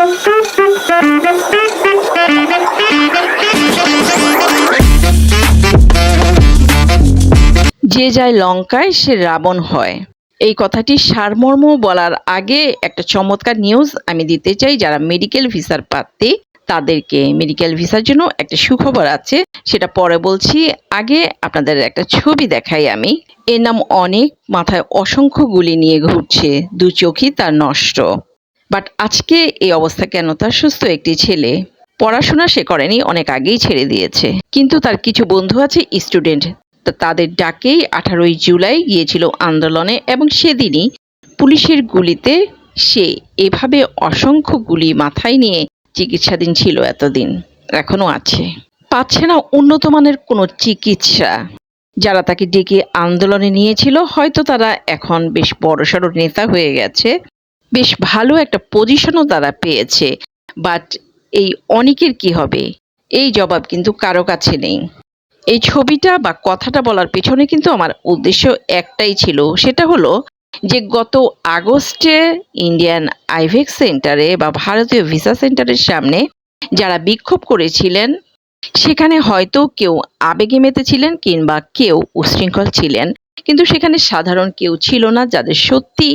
যে যায় লঙ্কায়, সে রাবণ হয়। এই কথাটি সারমর্ম বলার আগে একটা চমৎকার নিউজ আমি দিতে চাই, যারা মেডিকেল ভিসার প্রার্থী, তাদেরকে। মেডিকেল ভিসার জন্য একটা সুখবর আছে, সেটা পরে বলছি। আগে আপনাদের একটা ছবি দেখাই আমি। এর নাম অনেক, মাথায় অসংখ্য গুলি নিয়ে ঘুরছে। দু চোখই তার নষ্ট। বাট আজকে এই অবস্থা কেন? তার সুস্থ একটি ছেলে। পড়াশোনা সে করেনি, অনেক আগেই ছেড়ে দিয়েছে। কিন্তু তার কিছু বন্ধু আছে স্টুডেন্ট তা তাদের ডাকেই আঠারোই জুলাই গিয়েছিল আন্দোলনে এবং সেদিনই পুলিশের গুলিতে সে এভাবে অসংখ্য গুলি মাথায় নিয়ে চিকিৎসাধীন ছিল এতদিন, এখনও আছে। পাচ্ছে না উন্নত মানের কোনো চিকিৎসা। যারা তাকে ডেকে আন্দোলনে নিয়েছিল, হয়তো তারা এখন বেশ বড়সড় নেতা হয়ে গেছে। বেশ ভালো একটা পজিশনও তারা পেয়েছে। বাট এই অনেকের কি হবে? এই জবাব কিন্তু কারও কাছে নেই। এই ছবিটা বা কথাটা বলার পেছনে কিন্তু আমার উদ্দেশ্য একটাই ছিল। সেটা হলো যে গত আগস্টে ইন্ডিয়ান আইভেক্স সেন্টারে বা ভারতীয় ভিসা সেন্টারের সামনে যারা বিক্ষোভ করেছিলেন, সেখানে হয়তো কেউ আবেগে মেতেছিলেন কিংবা কেউ উশৃঙ্খল ছিলেন। কিন্তু সেখানে সাধারণ কেউ ছিল না, যাদের সত্যি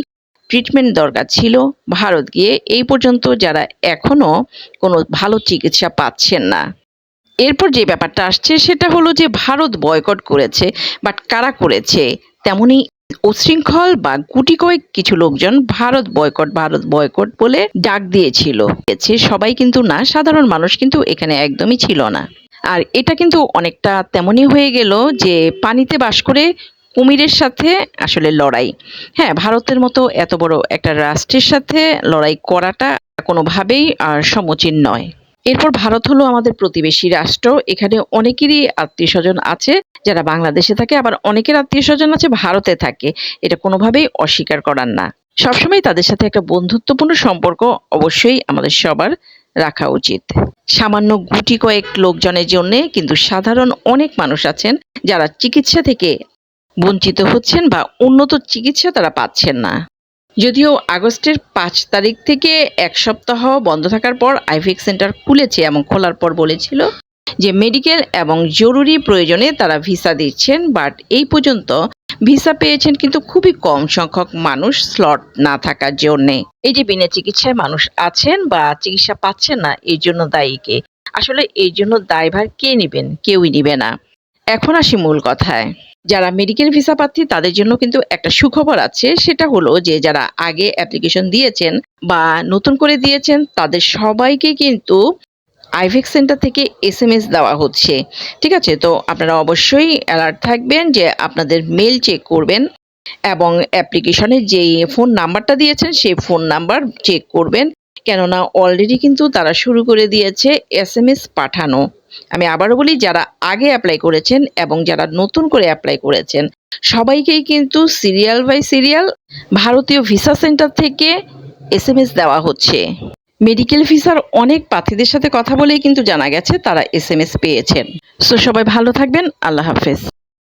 ট্রিটমেন্ট দরকার ছিল ভারত গিয়ে, এই পর্যন্ত যারা এখনও কোনো ভালো চিকিৎসা পাচ্ছেন না। এরপর যে ব্যাপারটা আসছে সেটা হলো যে ভারত বয়কট করেছে বাট কারা করেছে? তেমনি উশৃঙ্খল বা গুটি কয়েক কিছু লোকজন ভারত বয়কট ভারত বয়কট বলে ডাক দিয়েছিল। সবাই কিন্তু না, সাধারণ মানুষ কিন্তু এখানে একদমই ছিল না। আর এটা কিন্তু অনেকটা তেমনই হয়ে গেল যে পানিতে বাস করে কুমিরের সাথে আসলে লড়াই। হ্যাঁ ভারতের মতো এত বড় একটা রাষ্ট্রের সাথে লড়াই করাটা কোনোভাবেই আর সমীচীন নয়। এরপর ভারত হলো আমাদের প্রতিবেশী রাষ্ট্র। এখানে অনেকেরই আত্মীয় স্বজন আছে যারা বাংলাদেশে থাকে, আবার অনেকের আত্মীয় স্বজন আছে ভারতে থাকে। এটা কোনোভাবেই অস্বীকার করার না। সবসময় তাদের সাথে একটা বন্ধুত্বপূর্ণ সম্পর্ক অবশ্যই আমাদের সবার রাখা উচিত। সামান্য গুটি কয়েক লোকজনের জন্য কিন্তু সাধারণ অনেক মানুষ আছেন যারা চিকিৎসা থেকে বঞ্চিত হচ্ছেন বা উন্নত চিকিৎসা তারা পাচ্ছেন না। যদিও আগস্টের পাঁচ তারিখ থেকে এক সপ্তাহ বন্ধ থাকার পর আইভিক সেন্টার খুলেছে এবং খোলার পর বলেছিল যে মেডিকেল এবং জরুরি প্রয়োজনে তারা ভিসা দিচ্ছেন, বাট এই পর্যন্ত ভিসা পেয়েছেন কিন্তু খুবই কম সংখ্যক মানুষ স্লট না থাকার জন্যে। এই যে বিনা চিকিৎসায় মানুষ আছেন বা চিকিৎসা পাচ্ছেন না এই জন্য দায়ী কে? আসলে এই জন্য দায়ভার কে নেবেন? কেউই নিবে না। এখন আসি মূল কথায়। যারা মেডিকেল ভিসা প্রার্থী, তাদের জন্য কিন্তু একটা সুখবর আছে। সেটা হলো যে, যারা আগে অ্যাপ্লিকেশন দিয়েছেন বা নতুন করে দিয়েছেন, তাদের সবাইকে কিন্তু আইভেক সেন্টার থেকে এস এম এস দেওয়া হচ্ছে। ঠিক আছে? তো আপনারা অবশ্যই অ্যালার্ট থাকবেন যে, আপনাদের মেল চেক করবেন এবং অ্যাপ্লিকেশনে যেই ফোন নাম্বারটা দিয়েছেন, সেই ফোন নাম্বার চেক করবেন। কেননা অলরেডি কিন্তু তারা শুরু করে দিয়েছে এস এম এস পাঠানো। আমি আবারও বলি, যারা আগে অ্যাপ্লাই করেছেন এবং যারা নতুন করে অ্যাপ্লাই করেছেন, সবাইকেই কিন্তু সিরিয়াল বাই সিরিয়াল ভারতীয় ভিসা সেন্টার থেকে এস এম এস দেওয়া হচ্ছে। মেডিকেল ভিসার অনেক প্রার্থীদের সাথে কথা বলেই কিন্তু জানা গেছে, তারা এস এম এস পেয়েছেন। সো সবাই ভালো থাকবেন, আল্লাহ হাফেজ।